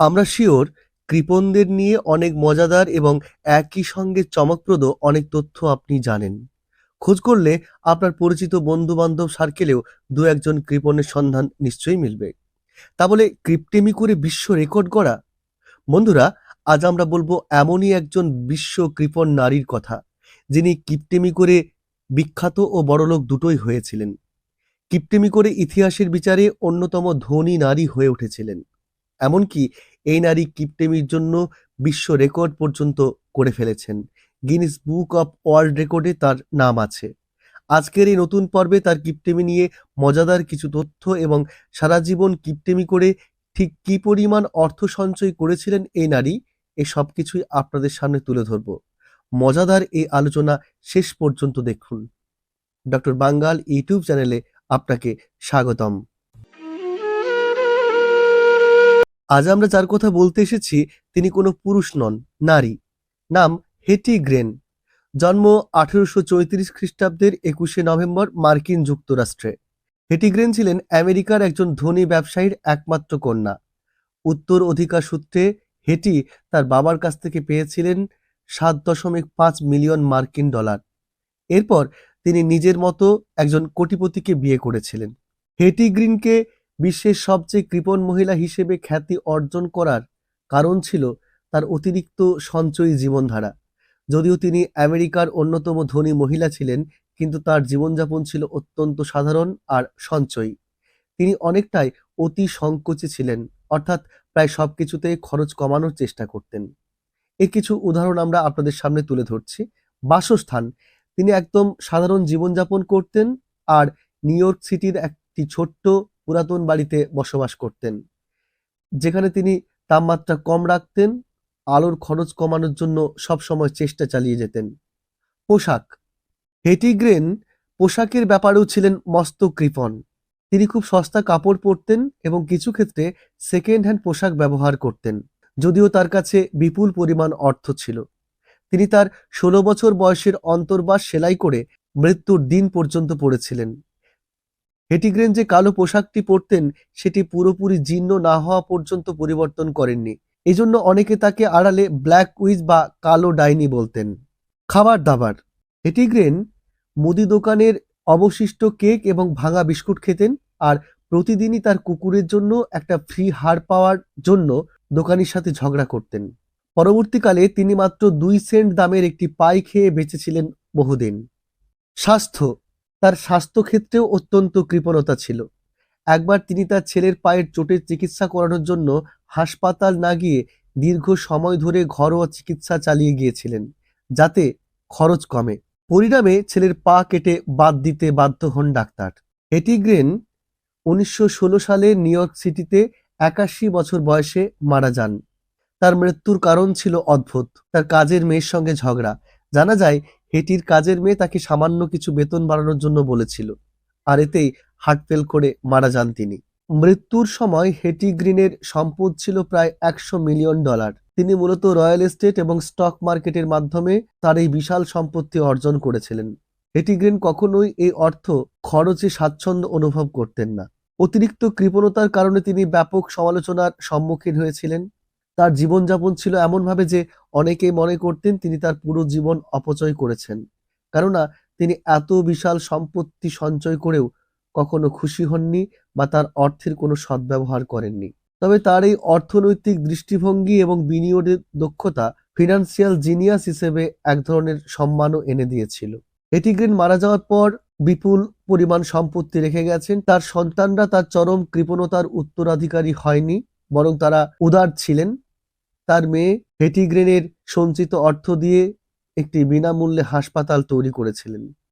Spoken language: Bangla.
আমরা শিওর কৃপণদের নিয়ে অনেক মজাদার এবং একই সঙ্গে চমকপ্রদ অনেক তথ্য আপনি জানেন। খোঁজ করলে আপনার পরিচিত বন্ধু বান্ধব সার্কেলেও দু একজন কৃপণের সন্ধান নিশ্চয়ই মিলবে। তা বলে ক্রিপ্টেমি করে বিশ্ব রেকর্ড করা বন্ধুরা, আজ আমরা বলব এমনই একজন বিশ্ব কৃপণ নারীর কথা, যিনি কিপটেমি করে বিখ্যাত ও বড়লোক দুটোই হয়েছিলেন। কিপটেমি করে ইতিহাসের বিচারে অন্যতম ধনী নারী হয়ে উঠেছিলেন। এমনকি এই নারী কিপটেমির জন্য বিশ্ব রেকর্ড পর্যন্ত করে ফেলেছেন। গিনিস বুক অফ ওয়ার্ল্ড রেকর্ডে তার নাম আছে। আজকের এই নতুন পর্বে তার কিপটেমি নিয়ে মজাদার কিছু তথ্য এবং সারা জীবন কিপটেমি করে ঠিক কী পরিমাণ অর্থ সঞ্চয় করেছিলেন এই নারী এই সব কিছুই আপনাদের সামনে তুলে ধরব। মজাদার এই আলোচনা শেষ পর্যন্ত দেখুন। ডক্টর বাঙ্গাল ইউটিউব চ্যানেলে আপনাকে স্বাগতম। আজ আমরা যার কথা বলতে এসেছি, তিনি কোনো পুরুষ নন, নারী। নাম হেটি গ্রেন। জন্ম আঠেরোশো চৌত্রিশ খ্রিস্টাব্দের একুশে নভেম্বর মার্কিন যুক্তরাষ্ট্রে। হেটি গ্রেন ছিলেন আমেরিকার একজন ধনী ব্যবসায়ীর একমাত্র কন্যা। উত্তর অধিকার সূত্রে হেটি তার বাবার কাছ থেকে পেয়েছিলেন সাত দশমিক পাঁচ মিলিয়ন মার্কিন ডলার। এরপর তিনি নিজের মতো একজন কোটিপতিকে বিয়ে করেছিলেন। হেটি গ্রিনকে বিশ্বের সবচেয়ে কৃপণ মহিলা হিসেবে খ্যাতি অর্জন করার কারণ ছিল তার অতিরিক্ত সঞ্চয়ী জীবনধারা। যদিও তিনি আমেরিকার অন্যতম ধনী মহিলা ছিলেন, কিন্তু তার জীবনযাপন ছিল অত্যন্ত সাধারণ আর সঞ্চয়ী। তিনি অনেকটাই অতি সংকোচে ছিলেন, অর্থাৎ প্রায় সবকিছুতে খরচ কমানোর চেষ্টা করতেন। এর কিছু উদাহরণ আমরা আপনাদের সামনে তুলে ধরছি। বাসস্থান, তিনি একদম সাধারণ জীবনযাপন করতেন আর নিউ ইয়র্ক সিটির একটি ছোট্ট পুরাতন বাড়িতে বসবাস করতেন। যেখানে তিনি তাপমাত্রা কম রাখতেন, আলোর খরচ কমানোর জন্য সবসময় চেষ্টা চালিয়ে যেতেন। পোশাক। হেটিগ্রেন পোশাকের ব্যাপারেও ছিলেন মস্ত কৃপণ। তিনি খুব সস্তা কাপড় পরতেন এবং কিছু ক্ষেত্রে সেকেন্ড হ্যান্ড পোশাক ব্যবহার করতেন, যদিও তার কাছে বিপুল পরিমাণ অর্থ ছিল। তিনি তার ষোলো বছর বয়সের অন্তর্বাস সেলাই করে মৃত্যুর দিন পর্যন্ত পড়েছিলেন। হেটিগ্রেন যে কালো পোশাকটি পরতেন, সেটি পুরোপুরি জীর্ণ না হওয়া পর্যন্ত পরিবর্তন করেননি। এজন্য অনেকে তাকে আড়ালে ব্ল্যাক উইজ বা কালো ডাইনি বলতেন। খাবার দাবার। হেটিগ্রেন মুদি দোকানের অবশিষ্ট কেক এবং ভাঙা বিস্কুট খেতেন আর প্রতিদিনই তার কুকুরের জন্য একটা ফ্রি হার পাওয়ার জন্য দোকানির সাথে ঝগড়া করতেন। পরবর্তীকালে তিনি মাত্র দুই সেন্ট দামের একটি পাই খেয়ে বেঁচেছিলেন বহুদিন। স্বাস্থ্য। তার স্বাস্থ্য ক্ষেত্রেও অত্যন্ত কৃপণতা ছিল। একবার তিনি তার ছেলের পায়ের চোটের চিকিৎসা করানোর জন্য হাসপাতাল না গিয়ে দীর্ঘ সময় ধরে ঘরোয়া চিকিৎসা চালিয়ে গিয়েছিলেন, যাতে খরচ কমে। পরিণামে ছেলের পা কেটে বাদ দিতে বাধ্য হন ডাক্তার। হেটিগ্রেন উনিশশো ষোলো সালে নিউ ইয়র্ক সিটিতে একাশি বছর বয়সে মারা যান। তার মৃত্যুর কারণ ছিল অদ্ভুত। তার কাজের মেয়ের সঙ্গে ঝগড়া। জানা যায় হেটির কাজের মেয়ে তাকে সামান্য কিছু বেতন বাড়ানোর জন্য বলেছিল, আর এতেই হার্ট ফেল করে মারা যান তিনি। মৃত্যুর সময় হেটি গ্রিনের সম্পদ ছিল প্রায় একশো মিলিয়ন ডলার। তিনি মূলত রয়্যাল এস্টেট এবং স্টক মার্কেটের মাধ্যমে তার এই বিশাল সম্পত্তি অর্জন করেছিলেন। হেটি গ্রিন কখনোই এই অর্থ খরচে স্বাচ্ছন্দ্য অনুভব করতেন না। অতিরিক্ত কৃপণতার কারণে তিনি ব্যাপক সমালোচনার সম্মুখীন হয়েছিলেন। তার জীবনযাপন ছিল এমনভাবে যে অনেকেই মনে করতেন তিনি তার পুরো জীবন অপচয় করেছেন। কেননা তিনি এত বিশাল সম্পত্তি সঞ্চয় করেও কখনো খুশি হননি বা তার অর্থের কোনো সদ্ব্যবহার করেননি। তবে তার এই অর্থনৈতিক দৃষ্টিভঙ্গি এবং বিনিয়োগের দক্ষতা ফিনান্সিয়াল জিনিয়াস হিসেবে এক ধরনের সম্মানও এনে দিয়েছিল। এটিগ্রিন মারা যাওয়ার পর বিপুল পরিমাণ সম্পত্তি রেখে গেছেন। তার সন্তানরা তার চরম কৃপণতার উত্তরাধিকারী হয়নি, বরং তারা উদার ছিলেন। তার মেয়ে হেটিগ্রেনের সঞ্চিত অর্থ দিয়ে একটি বিনামূল্যে হাসপাতাল তৈরি করেছিলেন।